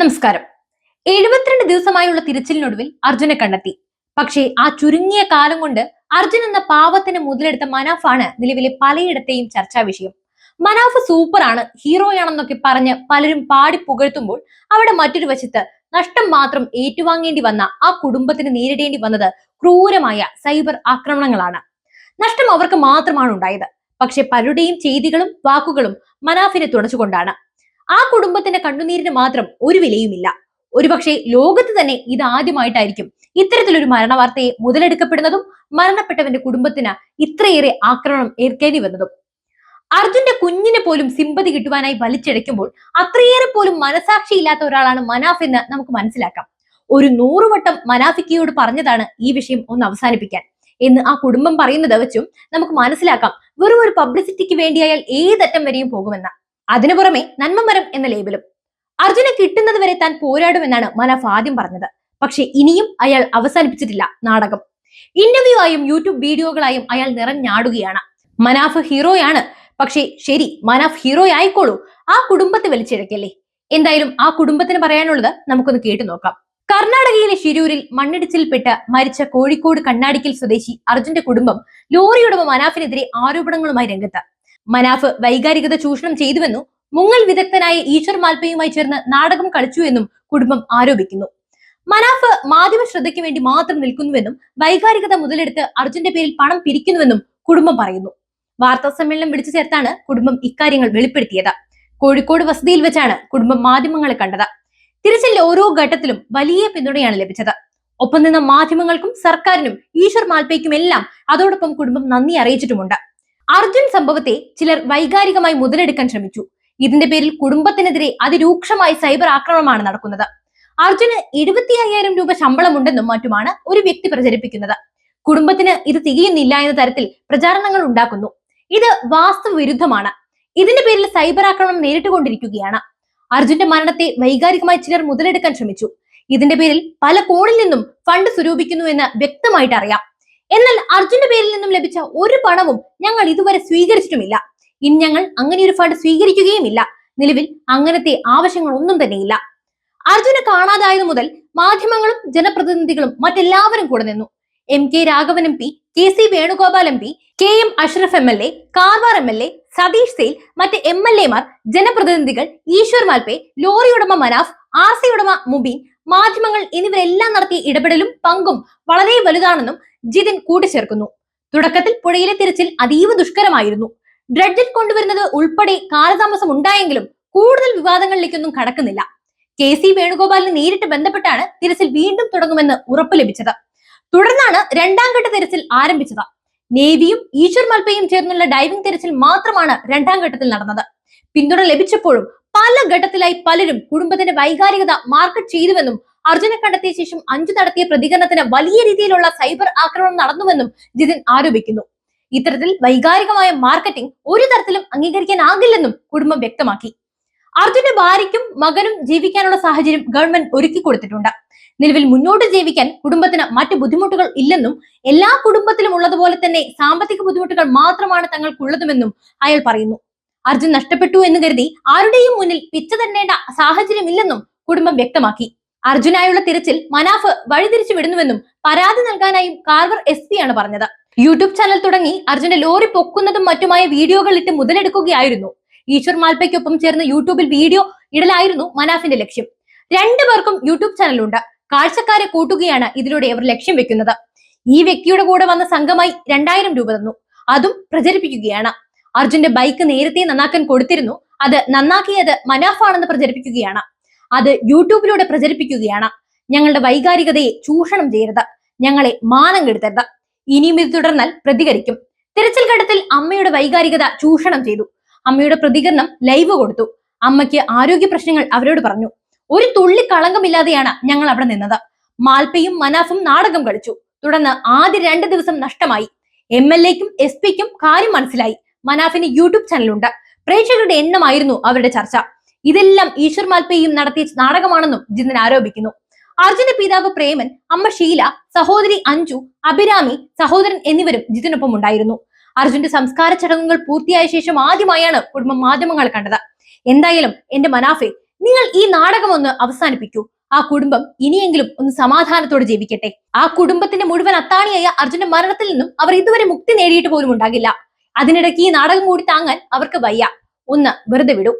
നമസ്കാരം. എഴുപത്തിരണ്ട് ദിവസമായുള്ള തിരച്ചിലിനൊടുവിൽ അർജുനെ കണ്ടെത്തി. പക്ഷേ ആ ചുരുങ്ങിയ കാലം കൊണ്ട് അർജുൻ എന്ന പാവത്തിന് മുതലെടുത്ത മനാഫാണ് നിലവിലെ പലയിടത്തെയും ചർച്ചാ വിഷയം. മനാഫ് സൂപ്പറാണ് ഹീറോയാണെന്നൊക്കെ പറഞ്ഞ് പലരും പാടി പുകഴ്ത്തുമ്പോൾ അവിടെ മറ്റൊരു വശത്ത് നഷ്ടം മാത്രം ഏറ്റുവാങ്ങേണ്ടി വന്ന ആ കുടുംബത്തിന് നേരിടേണ്ടി വന്നത് ക്രൂരമായ സൈബർ ആക്രമണങ്ങളാണ്. നഷ്ടം അവർക്ക് മാത്രമാണ് ഉണ്ടായത്. പക്ഷെ പലരുടെയും ചെയ്തികളും വാക്കുകളും മനാഫിനെ തുടച്ചുകൊണ്ടാണ്. ആ കുടുംബത്തിന്റെ കണ്ണുനീരിന് മാത്രം ഒരു വിലയുമില്ല. ഒരുപക്ഷെ ലോകത്ത് തന്നെ ഇത് ആദ്യമായിട്ടായിരിക്കും ഇത്തരത്തിലൊരു മരണവാർത്തയെ മുതലെടുക്കപ്പെടുന്നതും മരണപ്പെട്ടവന്റെ കുടുംബത്തിന് ഇത്രയേറെ ആക്രമണം ഏർക്കേണ്ടി വന്നതും. അർജുന്റെ കുഞ്ഞിനെ പോലും സിമ്പതി കിട്ടുവാനായി വലിച്ചെടുക്കുമ്പോൾ അത്രയേറെ പോലും മനസാക്ഷി ഇല്ലാത്ത ഒരാളാണ് മനാഫ് എന്ന് നമുക്ക് മനസ്സിലാക്കാം. ഒരു നൂറുവട്ടം മനാഫിക്കയോട് പറഞ്ഞതാണ് ഈ വിഷയം ഒന്ന് അവസാനിപ്പിക്കാൻ. എന്ന് ആ കുടുംബം പറയുന്നത് വെച്ചും നമുക്ക് മനസ്സിലാക്കാം. വെറും ഒരു പബ്ലിസിറ്റിക്ക് വേണ്ടിയായാൽ ഏതറ്റം വരെയും പോകുമെന്ന് അതിനു പുറമെ നന്മമരം എന്ന ലേബലും അർജുനെ കിട്ടുന്നത് വരെ താൻ പോരാടുമെന്നാണ് മനാഫ് ആദ്യം പറഞ്ഞത്. പക്ഷെ ഇനിയും അയാൾ അവസാനിപ്പിച്ചിട്ടില്ല നാടകം. ഇന്റർവ്യൂ ആയും യൂട്യൂബ് വീഡിയോകളായും അയാൾ നിറഞ്ഞാടുകയാണ്. മനാഫ് ഹീറോയാണ്. പക്ഷേ ശരി മനാഫ് ഹീറോ ആയിക്കോളൂ. ആ കുടുംബത്തെ വലിച്ചിഴക്കല്ലേ? എന്തായാലും ആ കുടുംബത്തിന് പറയാനുള്ളത് നമുക്കൊന്ന് കേട്ടു നോക്കാം. കർണാടകയിലെ ഷിരൂരിൽ മണ്ണിടിച്ചിൽപ്പെട്ട് മരിച്ച കോഴിക്കോട് കണ്ണാടിക്കൽ സ്വദേശി അർജുന്റെ കുടുംബം ലോറിയുടമ മനാഫിനെതിരെ ആരോപണങ്ങളുമായി രംഗത്ത്. മനാഫ് വൈകാരികത ചൂഷണം ചെയ്തുവെന്നും മുങ്ങൽ വിദഗ്ധനായ ഈശ്വർ മാൽപ്പയുമായി ചേർന്ന് നാടകം കളിച്ചുവെന്നും കുടുംബം ആരോപിക്കുന്നു. മനാഫ് മാധ്യമ ശ്രദ്ധയ്ക്ക് വേണ്ടി മാത്രം നിൽക്കുന്നുവെന്നും വൈകാരികത മുതലെടുത്ത് അർജുന്റെ പേരിൽ പണം പിരിക്കുന്നുവെന്നും കുടുംബം പറയുന്നു. വാർത്താ സമ്മേളനം വിളിച്ചു ചേർത്താണ് കുടുംബം ഇക്കാര്യങ്ങൾ വെളിപ്പെടുത്തിയത്. കോഴിക്കോട് വസതിയിൽ വെച്ചാണ് കുടുംബം മാധ്യമങ്ങളെ കണ്ടത്. തിരച്ചിലിന്റെ ഓരോ ഘട്ടത്തിലും വലിയ പിന്തുണയാണ് ലഭിച്ചത്. ഒപ്പം നിന്ന മാധ്യമങ്ങൾക്കും സർക്കാരിനും ഈശ്വർ മാൽപ്പയ്ക്കും എല്ലാം അതോടൊപ്പം കുടുംബം നന്ദി അറിയിച്ചിട്ടുമുണ്ട്. അർജുൻ സംഭവത്തെ ചിലർ വൈകാരികമായി മുതലെടുക്കാൻ ശ്രമിച്ചു. ഇതിന്റെ പേരിൽ കുടുംബത്തിനെതിരെ അതിരൂക്ഷമായ സൈബർ ആക്രമണമാണ് നടക്കുന്നത്. അർജുന് എഴുപത്തി അയ്യായിരം രൂപ ശമ്പളമുണ്ടെന്നും മറ്റുമാണ് ഒരു വ്യക്തി പ്രചരിപ്പിക്കുന്നത്. കുടുംബത്തിന് ഇത് തികയുന്നില്ല എന്ന തരത്തിൽ പ്രചാരണങ്ങൾ ഉണ്ടാക്കുന്നു. ഇത് വാസ്തവ വിരുദ്ധമാണ്. ഇതിന്റെ പേരിൽ സൈബർ ആക്രമണം നേരിട്ടുകൊണ്ടിരിക്കുകയാണ്. അർജുന്റെ മരണത്തെ വൈകാരികമായി ചിലർ മുതലെടുക്കാൻ ശ്രമിച്ചു. ഇതിന്റെ പേരിൽ പല കോണിൽ നിന്നും ഫണ്ട് സ്വരൂപിക്കുന്നു എന്ന് വ്യക്തമായിട്ട് അറിയാം എന്നാൽ അർജുന്റെ പേരിൽ നിന്നും ലഭിച്ച ഒരു പണവും ഞങ്ങൾ ഇതുവരെ സ്വീകരിച്ചിട്ടുമില്ല. ഇനി ഞങ്ങൾ അങ്ങനെ ഒരു ഫണ്ട് സ്വീകരിക്കുകയുമില്ല. നിലവിൽ അങ്ങനത്തെ ആവശ്യങ്ങൾ ഒന്നും തന്നെയില്ല. അർജുനെ കാണാതായതു മുതൽ മാധ്യമങ്ങളും ജനപ്രതിനിധികളും മറ്റെല്ലാവരും കൂടെ നിന്നു. M K Raghavan M P K C Venugopal M P K M Ashraf M L A Karwar M L A Satish Sail മറ്റ് എം എൽ എമാർ ജനപ്രതിനിധികൾ ഈശ്വർ മാൽപേ ലോറി ഉടമ മനാഫ് ആർ സി ഉടമ മുബീൻ മാധ്യമങ്ങൾ എന്നിവരെല്ലാം നടത്തിയ ഇടപെടലും പങ്കും വളരെ വലുതാണെന്നും ജിതിൻ കൂട്ടിച്ചേർക്കുന്നു. തുടക്കത്തിൽ പുഴയിലെ തിരച്ചിൽ അതീവ ദുഷ്കരമായിരുന്നു. ഡ്രഡ്ജിൽ കൊണ്ടുവരുന്നത് ഉൾപ്പെടെ കാലതാമസം ഉണ്ടായെങ്കിലും കൂടുതൽ വിവാദങ്ങളിലേക്കൊന്നും കടക്കുന്നില്ല. കെ സി വേണുഗോപാലിനെ നേരിട്ട് ബന്ധപ്പെട്ടാണ് തിരച്ചിൽ വീണ്ടും തുടങ്ങുമെന്ന് ഉറപ്പ് ലഭിച്ചത്. തുടർന്നാണ് രണ്ടാം ഘട്ട തിരച്ചിൽ ആരംഭിച്ചത്. നേവിയും ഈശ്വർ മൽപ്പയും ചേർന്നുള്ള ഡൈവിംഗ് തിരച്ചിൽ മാത്രമാണ് രണ്ടാം ഘട്ടത്തിൽ നടന്നത്. പിന്തുണ ലഭിച്ചപ്പോഴും പല ഘട്ടത്തിലായി പലരും കുടുംബത്തിന്റെ വൈകാരികത മാർക്കറ്റ് ചെയ്തുവെന്നും അർജുനെ കണ്ടെത്തിയ ശേഷം അഞ്ചു നടത്തിയ പ്രതികരണത്തിന് വലിയ രീതിയിലുള്ള സൈബർ ആക്രമണം നടന്നുവെന്നും ജിതിൻ ആരോപിക്കുന്നു. ഇത്തരത്തിൽ വൈകാരികമായ മാർക്കറ്റിംഗ് ഒരു തരത്തിലും അംഗീകരിക്കാനാകില്ലെന്നും കുടുംബം വ്യക്തമാക്കി. അർജുന്റെ ഭാര്യയ്ക്കും മകനും ജീവിക്കാനുള്ള സാഹചര്യം ഗവൺമെന്റ് ഒരുക്കി കൊടുത്തിട്ടുണ്ട്. നിലവിൽ മുന്നോട്ട് ജീവിക്കാൻ കുടുംബത്തിന് മറ്റു ബുദ്ധിമുട്ടുകൾ ഇല്ലെന്നും എല്ലാ കുടുംബത്തിലും ഉള്ളതുപോലെ തന്നെ സാമ്പത്തിക ബുദ്ധിമുട്ടുകൾ മാത്രമാണ് തങ്ങൾക്കുള്ളതുമെന്നും അയാൾ പറയുന്നു. അർജുൻ നഷ്ടപ്പെട്ടു എന്ന് കരുതി ആരുടെയും മുന്നിൽ പിച്ച തന്നേണ്ട സാഹചര്യമില്ലെന്നും കുടുംബം വ്യക്തമാക്കി. അർജുനായുള്ള തിരച്ചിൽ മനാഫ് വഴിതിരിച്ചു വിടുന്നുവെന്നും പരാതി നൽകാനായും കാർവർ എസ് ആണ് പറഞ്ഞത്. യൂട്യൂബ് ചാനൽ തുടങ്ങി അർജുന്റെ ലോറി പൊക്കുന്നതും മറ്റുമായ വീഡിയോകൾ ഇട്ട് മുതലെടുക്കുകയായിരുന്നു. ഈശ്വർ മാൽപ്പയ്ക്കൊപ്പം ചേർന്ന് യൂട്യൂബിൽ വീഡിയോ ഇടലായിരുന്നു മനാഫിന്റെ ലക്ഷ്യം. രണ്ടു പേർക്കും യൂട്യൂബ് ചാനലുണ്ട്. കാഴ്ചക്കാരെ കൂട്ടുകയാണ് ഇതിലൂടെ അവർ ലക്ഷ്യം വെക്കുന്നത്. ഈ വ്യക്തിയുടെ കൂടെ വന്ന സംഘമായി രണ്ടായിരം രൂപ തന്നു. അതും പ്രചരിപ്പിക്കുകയാണ്. അർജുന്റെ ബൈക്ക് നേരത്തെ നന്നാക്കാൻ കൊടുത്തിരുന്നു. അത് നന്നാക്കിയത് മനാഫാണെന്ന് പ്രചരിപ്പിക്കുകയാണ്. അത് യൂട്യൂബിലൂടെ പ്രചരിപ്പിക്കുകയാണ്. ഞങ്ങളുടെ വൈകാരികതയെ ചൂഷണം ചെയ്യരുത്. ഞങ്ങളെ മാനം കെടുത്തരുത്. ഇനിയും ഇത് തുടർന്നാൽ പ്രതികരിക്കും. തിരച്ചിൽ ഘട്ടത്തിൽ അമ്മയുടെ വൈകാരികത ചൂഷണം ചെയ്തു. അമ്മയുടെ പ്രതികരണം ലൈവ് കൊടുത്തു. അമ്മയ്ക്ക് ആരോഗ്യ പ്രശ്നങ്ങൾ അവരോട് പറഞ്ഞു. ഒരു തുള്ളി കളങ്കമില്ലാതെയാണ് ഞങ്ങൾ അവിടെ നിന്നത്. മാൽപ്പയും മനാഫും നാടകം കളിച്ചു. തുടർന്ന് ആദ്യ രണ്ട് ദിവസം നഷ്ടമായി. എം എൽ എക്കും എസ് പിക്കും കാര്യം മനസ്സിലായി. മനാഫിന് യൂട്യൂബ് ചാനലുണ്ട്. പ്രേക്ഷകരുടെ എണ്ണമായിരുന്നു അവരുടെ ചർച്ച. ഇതെല്ലാം ഈശ്വർ മാൽപ്പയും നടത്തിയ നാടകമാണെന്നും ജിന്ദൻ ആരോപിക്കുന്നു. അർജുന്റെ പിതാവ് പ്രേമൻ അമ്മ ഷീല സഹോദരി അഞ്ജു അഭിരാമി സഹോദരൻ എന്നിവരും ജിതിനൊപ്പം ഉണ്ടായിരുന്നു. അർജുന്റെ സംസ്കാര ചടങ്ങുകൾ പൂർത്തിയായ ശേഷം ആദ്യമായാണ് കുടുംബം മാധ്യമങ്ങൾ കണ്ടത്. എന്തായാലും എന്റെ മനാഫെ നിങ്ങൾ ഈ നാടകം ഒന്ന് അവസാനിപ്പിക്കൂ. ആ കുടുംബം ഇനിയെങ്കിലും ഒന്ന് സമാധാനത്തോടെ ജീവിക്കട്ടെ. ആ കുടുംബത്തിന്റെ മുഴുവൻ അത്താണിയായ അർജുന്റെ മരണത്തിൽ നിന്നും അവർ ഇതുവരെ മുക്തി നേടിയിട്ട് പോലും ഉണ്ടാകില്ല. അതിനിടയ്ക്ക് ഈ നാടകം കൂടി താങ്ങാൻ അവർക്ക് വയ്യ. ഒന്ന് വെറുതെ വിടൂ.